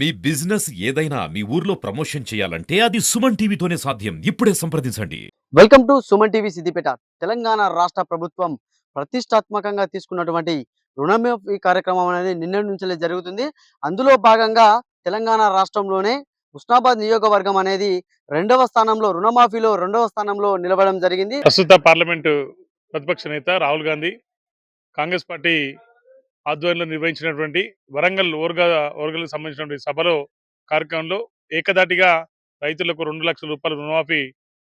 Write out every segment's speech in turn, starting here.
మీ business ఏదైనా మీ ఊర్లో promotion చేయాలంటే అది సుమన్ టీవీతోనే సాధ్యం. ఇప్పుడే సంప్రదించండి. Welcome to Suman TV Siddipet. Telangana రాష్ట్ర ప్రభుత్వం ప్రతిష్టాత్మకంగా తీసుకున్నటువంటి రుణమాఫీ కార్యక్రమం అనేది నిన్నటి నుంచే జరుగుతుంది. అందులో భాగంగా తెలంగాణ రాష్ట్రంలోనే ఉస్నాబాద్ నియోజకవర్గం అనేది రెండవ స్థానంలో రుణమాఫీలో రెండవ స్థానంలో నిలబడడం జరిగింది. ప్రస్తుత పార్లమెంటు ప్రతిపక్ష నేత రాహుల్ గాంధీ కాంగ్రెస్ పార్టీ ఆధ్వర్యంలో నిర్వహించినటువంటి వరంగల్ ఓర్గా ఓర్గల్కి సంబంధించినటువంటి సభలో కార్యక్రమంలో ఏకదాటిగా రైతులకు రెండు లక్షల రూపాయల రుణమాఫీ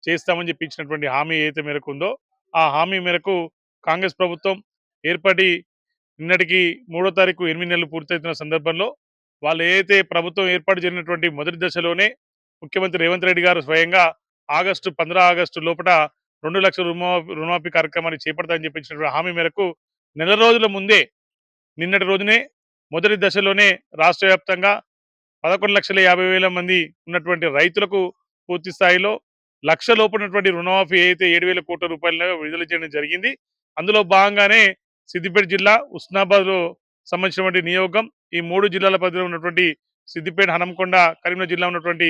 చేస్తామని చెప్పి ఇచ్చినటువంటి హామీ ఏదైతే మేరకు ఉందో ఆ హామీ మేరకు కాంగ్రెస్ ప్రభుత్వం ఏర్పడి నిన్నటికి మూడో తారీఖు ఎనిమిది నెలలు పూర్తవుతున్న సందర్భంలో వాళ్ళు ఏదైతే ప్రభుత్వం ఏర్పాటు జరిగినటువంటి మొదటి దశలోనే ముఖ్యమంత్రి రేవంత్ రెడ్డి గారు స్వయంగా ఆగస్టు పంద్రా ఆగస్టు లోపల రెండు లక్షల రుణమాఫీ రుణమాఫీ కార్యక్రమాన్ని చేపడతామని చెప్పించినటువంటి హామీ మేరకు నెల రోజుల ముందే నిన్నటి రోజునే మొదటి దశలోనే రాష్ట్ర వ్యాప్తంగా పదకొండు లక్షల యాభై వేల మంది ఉన్నటువంటి రైతులకు పూర్తి స్థాయిలో లక్ష లోపు రుణమాఫీ అయితే ఏడు వేల కోట్ల రూపాయల విడుదల చేయడం జరిగింది. అందులో భాగంగానే సిద్దిపేట జిల్లా ఉస్నాబాద్లో సంబంధించినటువంటి నియోగం ఈ మూడు జిల్లాల పరిధిలో ఉన్నటువంటి సిద్దిపేట హనంకొండ కరీంనగర్ జిల్లా ఉన్నటువంటి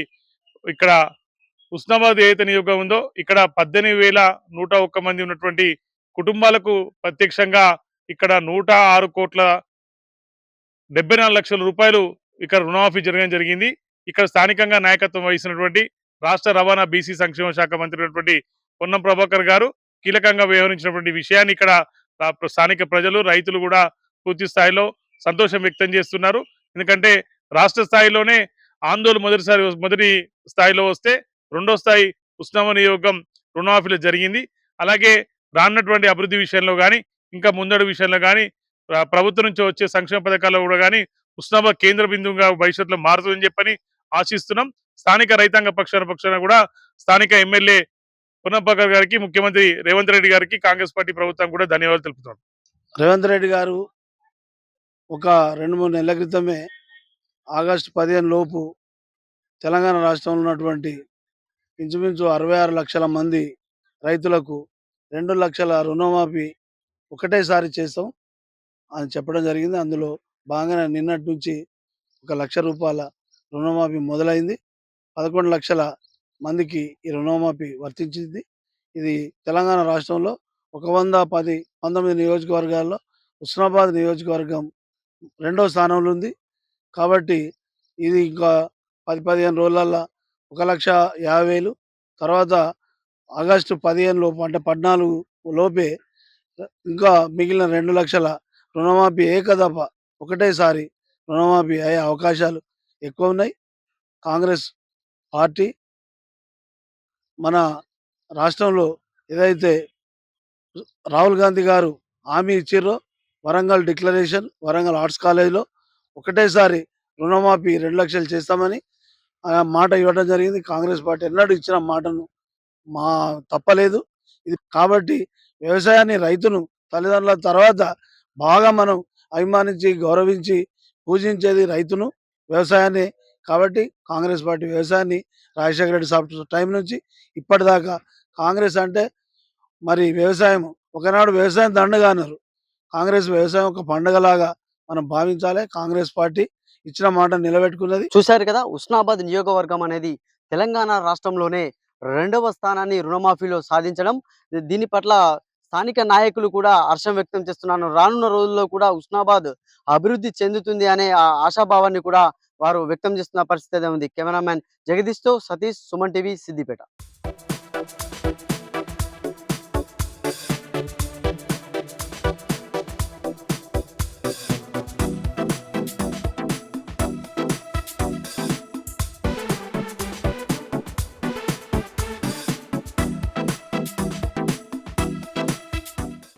ఇక్కడ ఉస్నాబాద్ ఏదైతే నియోగం ఉందో ఇక్కడ పద్దెనిమిది వేల నూట ఒక్క మంది ఉన్నటువంటి కుటుంబాలకు ప్రత్యక్షంగా ఇక్కడ నూట ఆరు కోట్ల డెబ్బై నాలుగు లక్షల రూపాయలు ఇక్కడ రుణమాఫీ జరగడం జరిగింది. ఇక్కడ స్థానికంగా నాయకత్వం వహిస్తున్నటువంటి రాష్ట్ర రవాణా బీసీ సంక్షేమ శాఖ మంత్రి అయినటువంటి పొన్నం ప్రభాకర్ గారు కీలకంగా వ్యవహరించినటువంటి విషయాన్ని ఇక్కడ స్థానిక ప్రజలు రైతులు కూడా పూర్తి స్థాయిలో సంతోషం వ్యక్తం చేస్తున్నారు. ఎందుకంటే రాష్ట్ర స్థాయిలోనే ఆందోళన మొదటిసారి మొదటి స్థాయిలో వస్తే రెండో స్థాయి ఉస్నామా నియోగం రుణమాఫీలో జరిగింది. అలాగే రానున్నటువంటి అభివృద్ధి విషయంలో కానీ ఇంకా ముందడు విషయంలో కానీ ప్రభుత్వం నుంచి వచ్చే సంక్షేమ పథకాల్లో కూడా కానీ ఉస్నాబాద్ కేంద్ర బిందువుగా భవిష్యత్తులో మారుతుందని చెప్పని ఆశిస్తున్నాం. స్థానిక రైతాంగ పక్షాన పక్షాన కూడా స్థానిక ఎమ్మెల్యే పునప్పకర్ గారికి ముఖ్యమంత్రి రేవంత్ రెడ్డి గారికి కాంగ్రెస్ పార్టీ ప్రభుత్వం కూడా ధన్యవాదాలు తెలుపుతున్నాం. రేవంత్ రెడ్డి గారు ఒక రెండు మూడు నెలల క్రితమే ఆగస్టు పదిహేను లోపు తెలంగాణ రాష్ట్రంలో ఉన్నటువంటి ఇంచుమించు అరవై ఆరు లక్షల మంది రైతులకు రెండు లక్షల రుణమాఫీ ఒకటేసారి చేస్తాం అని చెప్పడం జరిగింది. అందులో బాగానే నిన్నటి నుంచి ఒక లక్ష రూపాయల రుణమాఫీ మొదలైంది. పదకొండు లక్షల మందికి ఈ రుణమాఫీ వర్తించింది. ఇది తెలంగాణ రాష్ట్రంలో ఒక వంద పది పంతొమ్మిది నియోజకవర్గాల్లో హుస్నాబాద్ నియోజకవర్గం రెండో స్థానంలో ఉంది. కాబట్టి ఇది ఇంకా పది పదిహేను రోజులల్లో ఒక లక్ష యాభై వేలు. తర్వాత ఆగస్టు పదిహేను లోపు అంటే పద్నాలుగు లోపే ఇంకా మిగిలిన రెండు లక్షల రుణమాఫీ ఏకదఫ ఒకటేసారి రుణమాఫీ అయ్యే అవకాశాలు ఎక్కువ ఉన్నాయి. కాంగ్రెస్ పార్టీ మన రాష్ట్రంలో ఏదైతే రాహుల్ గాంధీ గారు హామీ ఇచ్చిర్రో వరంగల్ డిక్లరేషన్ వరంగల్ ఆర్ట్స్ కాలేజ్లో ఒకటేసారి రుణమాఫీ రెండు లక్షలు చేస్తామని ఆ మాట ఇవ్వడం జరిగింది. కాంగ్రెస్ పార్టీ ఎన్నడూ ఇచ్చిన మాటను మా తప్పలేదు. ఇది కాబట్టి వ్యవసాయాన్ని రైతును తల్లిదండ్రుల తర్వాత బాగా మనం అభిమానించి గౌరవించి పూజించేది రైతును వ్యవసాయాన్ని కాబట్టి కాంగ్రెస్ పార్టీ వ్యవసాయాన్ని రాజశేఖర రెడ్డి సాఫ్ట్ టైం నుంచి ఇప్పటిదాకా కాంగ్రెస్ అంటే మరి వ్యవసాయం ఒకనాడు వ్యవసాయం దండగా అన్నారు. కాంగ్రెస్ వ్యవసాయం ఒక పండగలాగా మనం భావించాలి. కాంగ్రెస్ పార్టీ ఇచ్చిన మాట నిలబెట్టుకున్నది. చూశారు కదా ఉస్నాబాద్ నియోజకవర్గం అనేది తెలంగాణ రాష్ట్రంలోనే రెండవ స్థానాన్ని రుణమాఫీలో సాధించడం దీని పట్ల స్థానిక నాయకులు కూడా హర్షం వ్యక్తం చేస్తున్నాను. రానున్న రోజుల్లో కూడా ఉస్నాబాద్ అభివృద్ధి చెందుతుంది అనే ఆ ఆశాభావాన్ని కూడా వారు వ్యక్తం చేస్తున్న పరిస్థితి ఉంది? కెమెరామ్యాన్ జగదీష్తో సతీష్ సుమన్ టీవీ సిద్దిపేట.